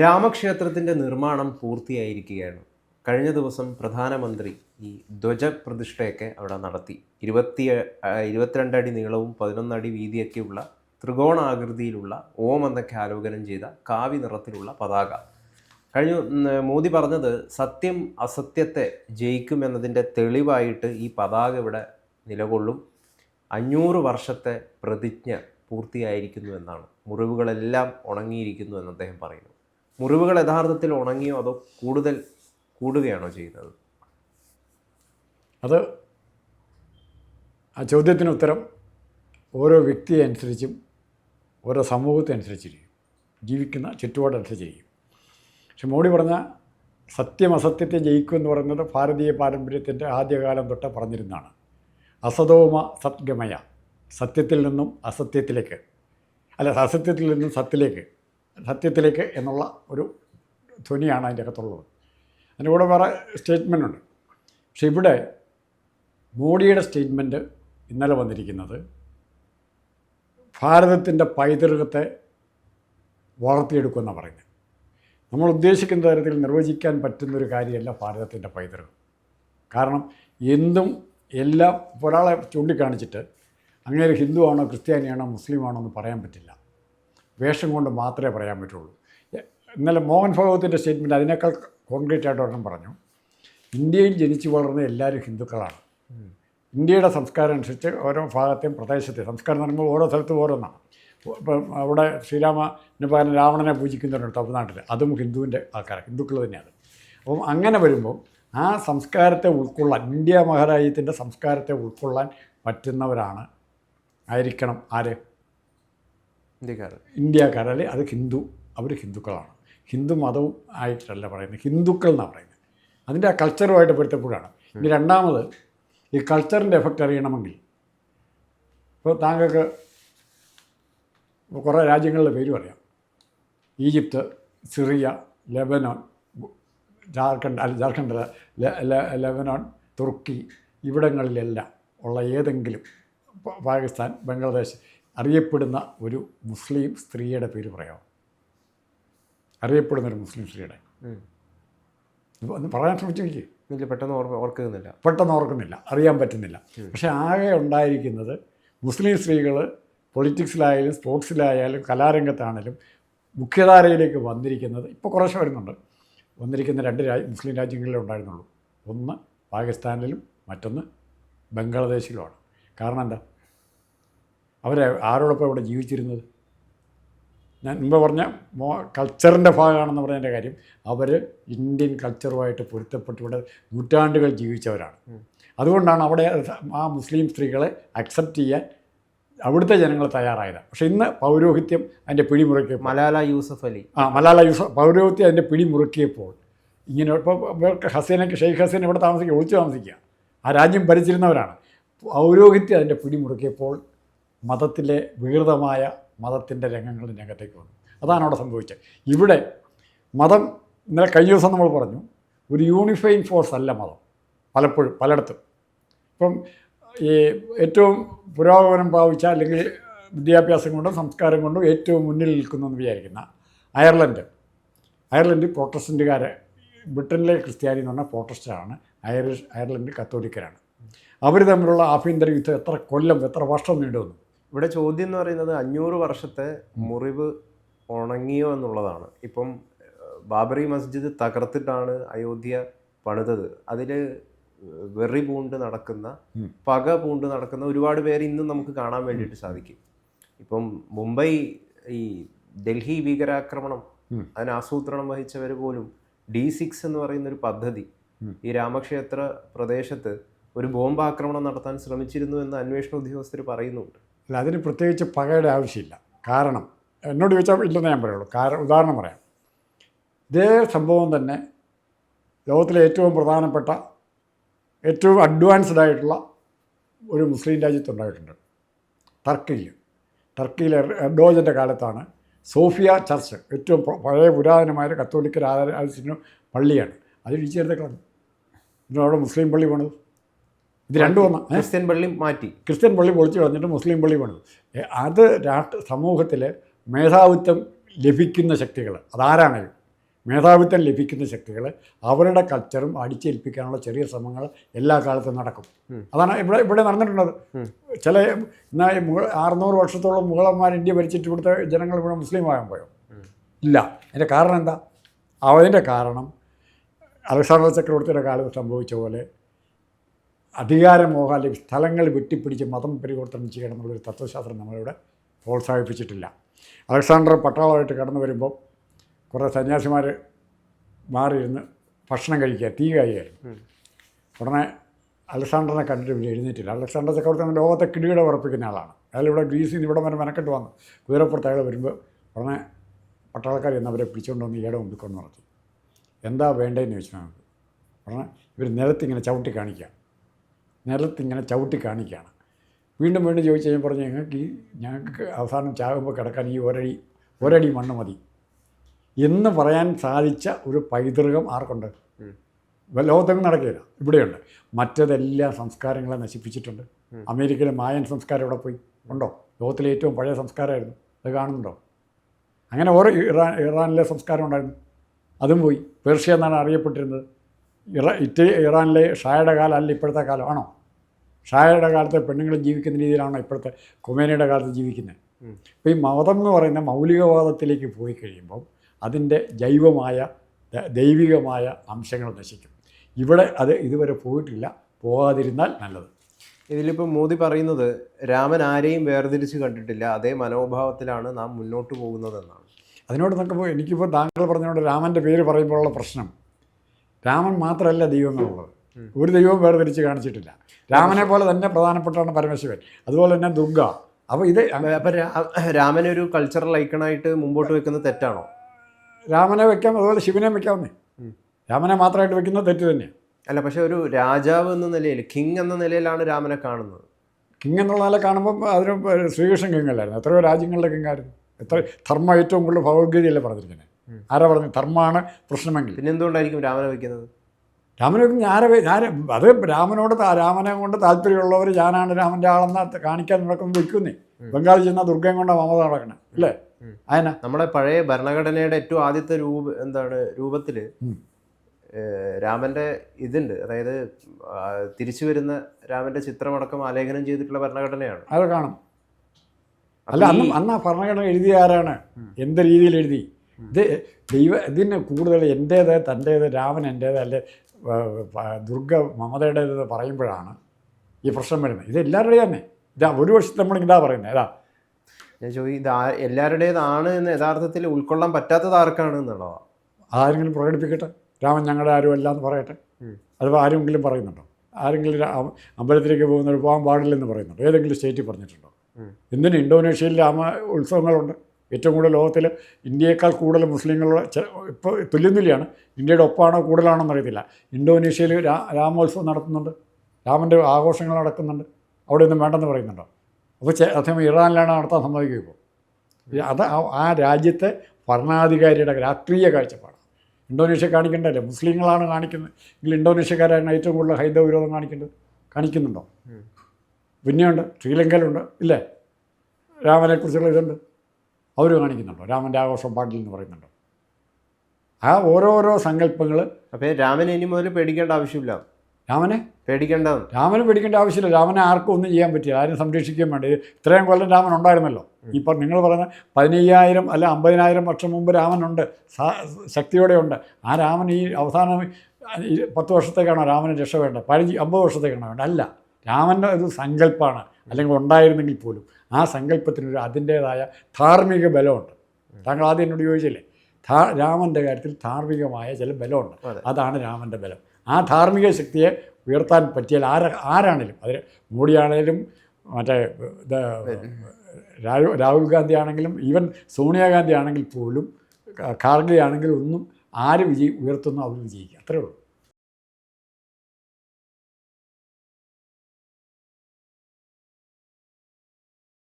രാമക്ഷേത്രത്തിന്റെ നിർമ്മാണം പൂർത്തിയായിരിക്കുകയാണ്. കഴിഞ്ഞ ദിവസം പ്രധാനമന്ത്രി ഈ ധ്വജ പ്രതിഷ്ഠയൊക്കെ അവിടെ നടത്തി. ഇരുപത്തി ഇരുപത്തിരണ്ട് അടി നീളവും പതിനൊന്നടി വീതിയൊക്കെയുള്ള ത്രികോണാകൃതിയിലുള്ള ഓം എന്നൊക്കെ ആലോകനം ചെയ്ത കാവി നിറത്തിലുള്ള പതാക. കഴിഞ്ഞ മോദി പറഞ്ഞത് സത്യം അസത്യത്തെ ജയിക്കുമെന്നതിന്റെ തെളിവായിട്ട് ഈ പതാക ഇവിടെ നിലകൊള്ളും. അഞ്ഞൂറ് വർഷത്തെ പ്രതിജ്ഞ പൂർത്തിയായിരിക്കുന്നു എന്നാണ്. മുറിവുകളെല്ലാം ഉണങ്ങിയിരിക്കുന്നു എന്ന് അദ്ദേഹം പറയുന്നു. മുറിവുകൾ യഥാർത്ഥത്തിൽ ഉണങ്ങിയോ അതോ കൂടുതൽ കൂടുകയാണോ ചെയ്യുന്നത്? അത് ആ ചോദ്യത്തിന് ഉത്തരം ഓരോ വ്യക്തിയെ അനുസരിച്ചും ഓരോ സമൂഹത്തെ അനുസരിച്ചിരിക്കും. ജീവിക്കുന്ന ചുറ്റുപാടനുസരിച്ചിരിക്കും പക്ഷെ മോഡി പറഞ്ഞ സത്യം അസത്യത്തെ ജയിക്കും എന്ന് പറയുന്നത് ഭാരതീയ പാരമ്പര്യത്തിന്റെ ആദ്യകാലം തൊട്ട് പറഞ്ഞിരുന്നതാണ്. അസതോമ സത്ഗമയ സത്യത്തിൽ നിന്നും അസത്യത്തിലേക്ക്. അല്ല അസത്യത്തിൽ നിന്നും സത്യത്തിലേക്ക് സത്യത്തിലേക്ക് എന്നുള്ള ഒരു ധ്വനിയാണ് അതിന്റെ അകത്തുള്ളത് അതിന്റെ കൂടെ വേറെ സ്റ്റേറ്റ്മെന്റ് ഉണ്ട് പക്ഷെ ഇവിടെ മോഡിയുടെ സ്റ്റേറ്റ്മെന്റ് ഇന്നലെ വന്നിരിക്കുന്നത് ഭാരതത്തിന്റെ പൈതൃകത്തെ വളർത്തിയെടുക്കുമെന്നാണ് പറയുന്നത്. നമ്മൾ ഉദ്ദേശിക്കുന്ന തരത്തിൽ നിർവചിക്കാൻ പറ്റുന്നൊരു കാര്യമല്ല ഭാരതത്തിന്റെ പൈതൃകം. കാരണം എന്തും എല്ലാം ഒരാളെ ചൂണ്ടിക്കാണിച്ചിട്ട് അങ്ങനെ ഹിന്ദുവാണോ ക്രിസ്ത്യാനിയാണോ മുസ്ലിമാണോ എന്ന് പറയാൻ പറ്റില്ല. വേഷം കൊണ്ട് മാത്രമേ പറയാൻ പറ്റുള്ളൂ. ഇന്നലെ മോഹൻ ഭഗവത്തിന്റെ സ്റ്റേറ്റ്മെന്റ് അതിനേക്കാൾ കോൺക്രീറ്റ് ആയിട്ട് ഒരെണ്ണം പറഞ്ഞു. ഇന്ത്യയിൽ ജനിച്ചു വളർന്ന എല്ലാവരും ഹിന്ദുക്കളാണ്. ഇന്ത്യയുടെ സംസ്കാരം അനുസരിച്ച് ഓരോ ഭാഗത്തെയും പ്രദേശത്തെ സംസ്കാരം എന്ന് ഓരോ സ്ഥലത്തും ഓരോന്നാണ് ഇപ്പം അവിടെ ശ്രീരാമന് പകരം രാവണനെ പൂജിക്കുന്നവരുണ്ട് തമിഴ്നാട്ടിൽ അതും ഹിന്ദുവിന്റെ ആൾക്കാരാണ് ഹിന്ദുക്കൾ തന്നെയാണ്. അപ്പം അങ്ങനെ വരുമ്പോൾ ആ സംസ്കാരത്തെ ഉൾക്കൊള്ളാൻ ഇന്ത്യ മഹാരാജ്യത്തിന്റെ സംസ്കാരത്തെ ഉൾക്കൊള്ളാൻ പറ്റുന്നവരാണ് ആയിരിക്കണം ആര്? ഇന്ത്യക്കാർ ഇന്ത്യക്കാരല്ലേ അത് ഹിന്ദു അവർ ഹിന്ദുക്കളാണ്. ഹിന്ദു മതവും ആയിട്ടല്ല പറയുന്നത് ഹിന്ദുക്കൾ എന്നാണ് പറയുന്നത്. അതിന്റെ ആ കൾച്ചറുമായിട്ട് പൊരുത്തപ്പെടുകയാണ്. ഇനി രണ്ടാമത് ഈ കൾച്ചറിന്റെ എഫക്റ്റ് അറിയണമെങ്കിൽ ഇപ്പോൾ താങ്കൾക്ക് കുറേ രാജ്യങ്ങളുടെ പേരും അറിയാം ഈജിപ്ത് സിറിയ ലെബനോൻ ഗു- ജാർഖണ്ഡ് അല്ല ജാർഖണ്ഡ് അല്ല, ലെ- ലെ- ലെബനോൻ തുർക്കി ഇവിടങ്ങളിലെല്ലാം ഉള്ള ഏതെങ്കിലും പാകിസ്ഥാൻ ബംഗ്ലാദേശ് അറിയപ്പെടുന്ന ഒരു മുസ്ലിം സ്ത്രീയുടെ പേര് പറയാമോ? അറിയപ്പെടുന്ന ഒരു മുസ്ലിം സ്ത്രീയുടെ. ഒന്ന് പറയാൻ ശ്രമിച്ചു നോക്കി പെട്ടെന്ന് ഓർമ്മ ഓർക്കുന്നില്ല. പെട്ടെന്ന് ഓർക്കുന്നില്ല. അറിയാൻ പറ്റുന്നില്ല. പക്ഷേ ആകെ ഉണ്ടായിരിക്കുന്നത് മുസ്ലിം സ്ത്രീകൾ പൊളിറ്റിക്സിലായാലും സ്പോർട്സിലായാലും കലാരംഗത്താണെങ്കിലും മുഖ്യധാരയിലേക്ക് വന്നിരിക്കുന്നത് ഇപ്പോൾ കുറേശ്ശെ വരുന്നുണ്ട്. വന്നിരിക്കുന്ന രണ്ട് രാജ്യ മുസ്ലിം രാജ്യങ്ങളിലേ ഉണ്ടായിരുന്നുള്ളൂ. ഒന്ന് പാകിസ്ഥാനിലും മറ്റൊന്ന് ബംഗ്ലാദേശിലുമാണ്. കാരണം എന്താ? അവരെ ആരോടൊപ്പം ഇവിടെ ജീവിച്ചിരുന്നത്? ഞാൻ മുമ്പ് പറഞ്ഞ മോ കൾച്ചറിന്റെ ഭാഗമാണെന്ന് പറഞ്ഞതിന്റെ കാര്യം അവർ ഇന്ത്യൻ കൾച്ചറുമായിട്ട് പൊരുത്തപ്പെട്ട് ഇവിടെ നൂറ്റാണ്ടുകൾ ജീവിച്ചവരാണ്. അതുകൊണ്ടാണ് അവിടെ ആ മുസ്ലിം സ്ത്രീകളെ അക്സെപ്റ്റ് ചെയ്യാൻ അവിടുത്തെ ജനങ്ങൾ തയ്യാറായത്. പക്ഷേ ഇന്ന് പൗരോഹിത്യം അതിന്റെ പിടിമുറുക്കിയപ്പോൾ മലാല യൂസഫ് അലി. ആ മലാല യൂസഫ് പൗരോഹിത്യം അതിന്റെ പിടിമുറുക്കിയപ്പോൾ ഇങ്ങനെ ഇപ്പോൾ ഇവർക്ക് ഹസീനയ്ക്ക് ഷെയ്ഖ് ഹസീൻ ഇവിടെ താമസിക്കുക ഒളിച്ചു താമസിക്കുക ആ രാജ്യം ഭരിച്ചിരുന്നവരാണ്. പൗരോഹിത്യം അതിന്റെ പിടിമുറുക്കിയപ്പോൾ മതത്തിലെ വികൃതമായ മതത്തിന്റെ രംഗങ്ങൾ രംഗത്തേക്ക് വന്നു. അതാണ് അവിടെ സംഭവിച്ചത്. ഇവിടെ മതം ഇന്നലെ കഴിഞ്ഞ ദിവസം നമ്മൾ പറഞ്ഞു ഒരു യൂണിഫൈങ് ഫോഴ്സ് അല്ല മതം പലപ്പോഴും പലയിടത്തും. ഇപ്പം ഈ ഏറ്റവും പുരോഗമനം പ്രാപിച്ച അല്ലെങ്കിൽ വിദ്യാഭ്യാസം കൊണ്ടും സംസ്കാരം കൊണ്ടും ഏറ്റവും മുന്നിൽ നിൽക്കുന്നു എന്ന് വിചാരിക്കുന്ന അയർലൻഡ്. അയർലൻഡ് പ്രോട്ടസ്റ്റന്റുകാർ ബ്രിട്ടനിലെ ക്രിസ്ത്യാനി എന്ന് പറഞ്ഞാൽ പ്രോട്ടസ്റ്റാണ് അയറിഷ് അയർലൻഡ് കത്തോലിക്കരാണ്. അവർ തമ്മിലുള്ള ആഭ്യന്തര യുദ്ധം എത്ര കൊല്ലം എത്ര വർഷം നീണ്ടുവന്നു. ഇവിടെ ചോദ്യം എന്ന് പറയുന്നത് അഞ്ഞൂറ് വർഷത്തെ മുറിവ് ഉണങ്ങിയോ എന്നുള്ളതാണ്. ഇപ്പം ബാബറി മസ്ജിദ് തകർത്തിട്ടാണ് അയോധ്യ പണിതത്. അതിൽ വെറി പൂണ്ട് നടക്കുന്ന. പക പൂണ്ട് നടക്കുന്ന ഒരുപാട് പേര് ഇന്നും നമുക്ക് കാണാൻ വേണ്ടിയിട്ട് സാധിക്കും. ഇപ്പം മുംബൈ ഈ ഡൽഹി ഭീകരാക്രമണം. അതിന് ആസൂത്രണം വഹിച്ചവർ പോലും ഡി സിക്സ് എന്ന് പറയുന്ന ഒരു പദ്ധതി ഈ രാമക്ഷേത്ര പ്രദേശത്ത് ഒരു ബോംബ് ആക്രമണം നടത്താൻ ശ്രമിച്ചിരുന്നു എന്ന് അന്വേഷണ ഉദ്യോഗസ്ഥർ പറയുന്നുണ്ട്. അല്ല അതിന് പ്രത്യേകിച്ച് പകയുടെ ആവശ്യമില്ല. കാരണം എന്നോട് ചോദിച്ചാൽ ഇല്ലെന്ന് ഞാൻ പറയുള്ളൂ. കാരണം ഉദാഹരണം പറയാം. ഇതേ സംഭവം തന്നെ ലോകത്തിലെ ഏറ്റവും പ്രധാനപ്പെട്ട ഏറ്റവും അഡ്വാൻസ്ഡ് ആയിട്ടുള്ള ഒരു മുസ്ലിം രാജ്യത്തുണ്ടായിട്ടുണ്ട് ടർക്കിയിൽ. ടർക്കിയിലെ എർഡോജന്റെ കാലത്താണ് സോഫിയ ചർച്ച് ഏറ്റവും പഴയ പുരാതനമായ കത്തോലിക്കർ ആരാധിച്ചിരുന്ന പള്ളിയാണ്. അത് ഇടിച്ചു ചേർത്ത് കളഞ്ഞു. അവിടെ മുസ്ലിം പള്ളി പണിത്. ഇത് രണ്ടും വന്ന? ക്രിസ്ത്യൻ പള്ളി മാറ്റി. ക്രിസ്ത്യൻ പള്ളി പൊളിച്ചു കളഞ്ഞിട്ട് മുസ്ലിം പള്ളി പണിതു അത് രാഷ്ട്ര സമൂഹത്തിൽ മേധാവിത്വം ലഭിക്കുന്ന ശക്തികൾ അതാരാണ് മേധാവിത്വം ലഭിക്കുന്ന ശക്തികൾ അവരുടെ കൾച്ചറും അടിച്ചേൽപ്പിക്കാനുള്ള ചെറിയ ശ്രമങ്ങൾ എല്ലാ കാലത്തും നടക്കും. അതാണ് ഇവിടെ ഇവിടെ നടന്നിട്ടുള്ളത്. ചില മുഗൾ അറുന്നൂറ് വർഷത്തോളം മുഗളന്മാർ ഇന്ത്യ ഭരിച്ചിട്ട് ഇവിടുത്തെ ജനങ്ങൾ ഇവിടെ മുസ്ലിം ആകാൻ പോയോ ഇല്ല. അതിന്റെ കാരണം എന്താ? അതിന്റെ കാരണം അലക്സാണ്ടർ ചക്രവർത്തിയുടെ കാലത്ത് സംഭവിച്ച പോലെ അധികാരമോഹം അല്ലെങ്കിൽ സ്ഥലങ്ങൾ വെട്ടിപ്പിടിച്ച് മതം പരിവർത്തനം ചെയ്യണം എന്നുള്ളൊരു തത്വശാസ്ത്രം നമ്മളിവിടെ പ്രോത്സാഹിപ്പിച്ചിട്ടില്ല. അലക്സാണ്ടർ പട്ടാളമായിട്ട് കടന്നു വരുമ്പോൾ കുറേ സന്യാസിമാർ മാറിയിരുന്ന് ഭക്ഷണം കഴിക്കുക തീ കഴിയായിരുന്നു ഉടനെ അലക്സാണ്ടറിനെ കണ്ടിട്ട് ഇവർ എഴുന്നേറ്റില്ല. അലക്സാണ്ടർ ചക്രവർത്തി ലോകത്തെ കിടികിട ഉറപ്പിക്കുന്ന ആളാണ്. അയാൾ ഇവിടെ ഗ്രീസിൽ നിന്ന് ഇവിടെ വരെ മെനക്കെട്ട് വന്നു. കുതിരപ്പുറത്ത് അയാൾ വരുമ്പോൾ ഉടനെ പട്ടാളക്കാർ എന്ന് അവരെ പിടിച്ചുകൊണ്ട് വന്ന് ഈയുടെ മുമ്പിൽ കൊണ്ട് നടത്തി എന്താ വേണ്ടതെന്ന് ചോദിച്ചു നമുക്ക്. ഉടനെ ഇവർ നിലത്തിങ്ങനെ ചവിട്ടി കാണിക്കുക. നിലത്തിങ്ങനെ ചവിട്ടി കാണിക്കുകയാണ്. വീണ്ടും വീണ്ടും ചോദിച്ചു കഴിഞ്ഞാൽ പറഞ്ഞു ഞങ്ങൾക്ക് ഈ ഞങ്ങൾക്ക് അവസാനം ചാകുമ്പോൾ കിടക്കാൻ ഈ ഒരടി ഒരടി മണ്ണ് മതി. എന്ന് പറയാൻ സാധിച്ച ഒരു പൈതൃകം ആർക്കുണ്ട്? ലോകത്തൊന്നും നടക്കില്ല. ഇവിടെയുണ്ട്. മറ്റതെല്ലാ സംസ്കാരങ്ങളെ നശിപ്പിച്ചിട്ടുണ്ട്. അമേരിക്കയിലെ മായൻ സംസ്കാരം ഇവിടെ പോയി. ഉണ്ടോ? ലോകത്തിലെ ഏറ്റവും പഴയ സംസ്കാരമായിരുന്നു. അത് കാണുന്നുണ്ടോ? അങ്ങനെ ഓരോ ഇറാൻ ഇറാനിലെ സംസ്കാരം ഉണ്ടായിരുന്നു. അതും പോയി. പേർഷ്യ എന്നാണ് അറിയപ്പെട്ടിരുന്നത്. ഇറ ഇറ്റലി ഇറാനിലെ ഷായുടെ കാലം അല്ല ഇപ്പോഴത്തെ കാലമാണോ ഷായുടെ കാലത്തെ പെണ്ണുങ്ങൾ ജീവിക്കുന്ന രീതിയിലാണോ ഇപ്പോഴത്തെ കുമേനയുടെ കാലത്ത് ജീവിക്കുന്നത്? അപ്പോൾ ഈ മതം എന്ന് പറയുന്ന മൗലികവാദത്തിലേക്ക് പോയി കഴിയുമ്പോൾ അതിന്റെ ജൈവമായ ദൈവികമായ അംശങ്ങൾ നശിക്കും. ഇവിടെ അത് ഇതുവരെ പോയിട്ടില്ല. പോകാതിരുന്നാൽ നല്ലത്. ഇതിലിപ്പോൾ മോദി പറയുന്നത് രാമൻ ആരെയും വേർതിരിച്ച് കണ്ടിട്ടില്ല. അതേ മനോഭാവത്തിലാണ് നാം മുന്നോട്ട് പോകുന്നതെന്നാണ്. അതിനോട് നോക്കുമ്പോൾ എനിക്കിപ്പോൾ താങ്കൾ പറഞ്ഞുകൊണ്ട് രാമന്റെ പേര് പറയുമ്പോഴുള്ള പ്രശ്നം. രാമൻ മാത്രമല്ല ദൈവങ്ങളുള്ളത്. ഒരു ദൈവവും വേർതിരിച്ച് കാണിച്ചിട്ടില്ല. രാമനെ പോലെ തന്നെ പ്രധാനപ്പെട്ടാണ് പരമശിവൻ. അതുപോലെ തന്നെ ദുർഗ. അപ്പോൾ ഇത് അപ്പം രാമനെ ഒരു കൾച്ചറൽ ഐക്കണായിട്ട് മുമ്പോട്ട് വെക്കുന്നത് തെറ്റാണോ? രാമനെ വെക്കാം അതുപോലെ ശിവനെ വെക്കാവുന്നേ. രാമനെ മാത്രമായിട്ട് വെക്കുന്നത് തെറ്റ് തന്നെയാണ് അല്ല പക്ഷേ ഒരു രാജാവ് എന്ന നിലയിൽ കിങ് എന്ന നിലയിലാണ് രാമനെ കാണുന്നത്. കിങ് എന്നുള്ള നില കാണുമ്പോൾ അതിന് ശ്രീകൃഷ്ണൻ കിങ് അല്ലായിരുന്നു. എത്രയോ രാജ്യങ്ങളുടെ കിങ്ങായിരുന്നു എത്ര ധർമ്മ ഏറ്റവും കൂടുതൽ ഭഗവത്ഗീതയല്ലേ പറഞ്ഞിരിക്കുന്നത്? ആരാ പറഞ്ഞു ധർമ്മമാണ് പ്രശ്നമെങ്കിൽ പിന്നെ എന്തുകൊണ്ടായിരിക്കും രാമനെ വെക്കുന്നത്? രാമനൊക്കെ ഞാൻ ഞാൻ അത് രാമനോട് രാമനെ കൊണ്ട് താല്പര്യമുള്ളവർ ഞാനാണ് രാമന്റെ ആളെന്ന് കാണിക്കാൻ നടക്കുമ്പോൾ വെക്കുന്നേ ബംഗാളിൽ ചെന്ന ദുർഗയും കൊണ്ട് മമത നടക്കണേ. അല്ലേ? അതിനാ നമ്മുടെ പഴയ ഭരണഘടനയുടെ ഏറ്റവും ആദ്യത്തെ രൂപ എന്താണ് രൂപത്തിൽ. രാമന്റെ ഇതുണ്ട്. അതായത് തിരിച്ചു വരുന്ന രാമന്റെ ചിത്രമടക്കം ആലേഖനം ചെയ്തിട്ടുള്ള ഭരണഘടനയാണ്. അത് കാണും. അല്ല അന്ന് അന്ന് ആ ഭരണഘടന എഴുതിയ ആരാണ്? എന്ത് രീതിയിൽ എഴുതി? ഇത് ദൈവ ഇതിന് കൂടുതൽ എന്റേത് തന്റേത് രാമൻ എന്റേത് അല്ലെ ആ, മമതയുടെ ഇത് പറയുമ്പോഴാണ് ഈ പ്രശ്നം വരുന്നത്. ഇത് എല്ലാവരുടെയും തന്നെ. ഇതാ ഒരു വർഷത്തെ നമ്മൾ ഇതാ പറയുന്നത്. ഏതാ ഞാൻ ചോദിക്കും ഇത് എല്ലാവരുടേതാണ് എന്ന് യഥാർത്ഥത്തിൽ ഉൾക്കൊള്ളാൻ പറ്റാത്തത് ആർക്കാണ് എന്നുള്ളതാണ് ആരെങ്കിലും പ്രകടിപ്പിക്കട്ടെ? രാമൻ ഞങ്ങളുടെ ആരും അല്ല എന്ന് പറയട്ടെ? അഥവാ ആരെങ്കിലും പറയുന്നുണ്ടോ? ആരെങ്കിലും അമ്പലത്തിലേക്ക് പോകുന്നവർ പോകാൻ പാടില്ലെന്ന് പറയുന്നുണ്ടോ? ഏതെങ്കിലും സ്റ്റേറ്റിൽ പറഞ്ഞിട്ടുണ്ടോ? എന്തിന് ഇന്തോനേഷ്യയിൽ രാമ ഉത്സവങ്ങളുണ്ട്? ഏറ്റവും കൂടുതൽ ലോകത്തിൽ ഇന്ത്യയേക്കാൾ കൂടുതൽ മുസ്ലിങ്ങളുടെ ചെ- ഇപ്പോൾ തുല്യനിലയാണ്. ഇന്ത്യയുടെ ഒപ്പാണോ കൂടുതലാണോ എന്നറിയത്തില്ല ഇന്തോനേഷ്യയിൽ രാ രാമോത്സവം നടത്തുന്നുണ്ട്. രാമന്റെ ആഘോഷങ്ങൾ നടക്കുന്നുണ്ട്. അവിടെ ഒന്നും വേണ്ടെന്ന് പറയുന്നുണ്ടോ? അപ്പോൾ അദ്ദേഹം ഇറാനിലാണ് നടത്താൻ സമ്മതിക്കുക ഇപ്പോൾ? അത് ആ- ആ രാജ്യത്തെ ഭരണാധികാരിയുടെ രാഷ്ട്രീയ കാഴ്ചപ്പാടാണ്. ഇന്തോനേഷ്യ കാണിക്കേണ്ടതല്ലേ? മുസ്ലിങ്ങളാണ് കാണിക്കുന്നത്. എങ്കിൽ ഇന്തോനേഷ്യക്കാരാണ് ഏറ്റവും കൂടുതൽ ഹൈന്ദവ വിരോധം കാണിക്കേണ്ടത്. കാണിക്കുന്നുണ്ടോ? പിന്നെയുണ്ട്. ശ്രീലങ്കയിലുണ്ട്. ഇല്ലേ? രാമനെക്കുറിച്ചുള്ള ഇതുണ്ട്. അവർ കാണിക്കുന്നുണ്ടോ? രാമന്റെ ആഘോഷം പാടില്ലെന്ന് പറയുന്നുണ്ടോ? ആ ഓരോരോ സങ്കല്പങ്ങൾ അപ്പോൾ രാമനെ ഇനി മുതൽ പേടിക്കേണ്ട ആവശ്യമില്ല. രാമനെ? പേടിക്കേണ്ട. രാമനെ പേടിക്കേണ്ട ആവശ്യമില്ല. രാമനെ ആർക്കും ഒന്നും ചെയ്യാൻ പറ്റില്ല. ആരും സംരക്ഷിക്കാൻ വേണ്ടി. ഇത്രയും കൊല്ലം രാമൻ ഉണ്ടായിരുന്നല്ലോ. ഇപ്പം നിങ്ങൾ പറയുന്ന പതിനയ്യായിരം അല്ല അമ്പതിനായിരം വർഷം മുമ്പ് രാമനുണ്ട്. ശക്തിയോടെ ഉണ്ട് ആ രാമൻ ഈ അവസാനം പത്ത് വർഷത്തേക്കാണോ രാമന് രക്ഷ വേണ്ടത്? പതിനഞ്ച് അമ്പത് വർഷത്തേക്കാണോ വേണ്ടത്? അല്ല. രാമന്റെ ഒരു സങ്കല്പമാണ് അല്ലെങ്കിൽ ഉണ്ടായിരുന്നെങ്കിൽ പോലും ആ സങ്കല്പത്തിനൊരു അതിന്റേതായ ധാർമ്മിക ബലമുണ്ട്. താങ്കൾ ആദ്യം എന്നോട് ചോദിച്ചില്ലേ? ധാ രാമന്റെ കാര്യത്തിൽ ധാർമ്മികമായ ചില ബലമുണ്ട്. അതാണ് രാമന്റെ ബലം. ആ ധാർമ്മിക ശക്തിയെ ഉയർത്താൻ പറ്റിയാൽ ആര ആരാണേലും അതിൽ മോഡിയാണേലും മറ്റേ രാഹുൽ ഗാന്ധി ആണെങ്കിലും ഈവൻ സോണിയാഗാന്ധി ആണെങ്കിൽ പോലും ഖാർഗെ ആണെങ്കിലും ഒന്നും ആര് വിജയി ഉയർത്തുന്നു അവർ വിജയിക്കുക അത്രേ ഉള്ളൂ.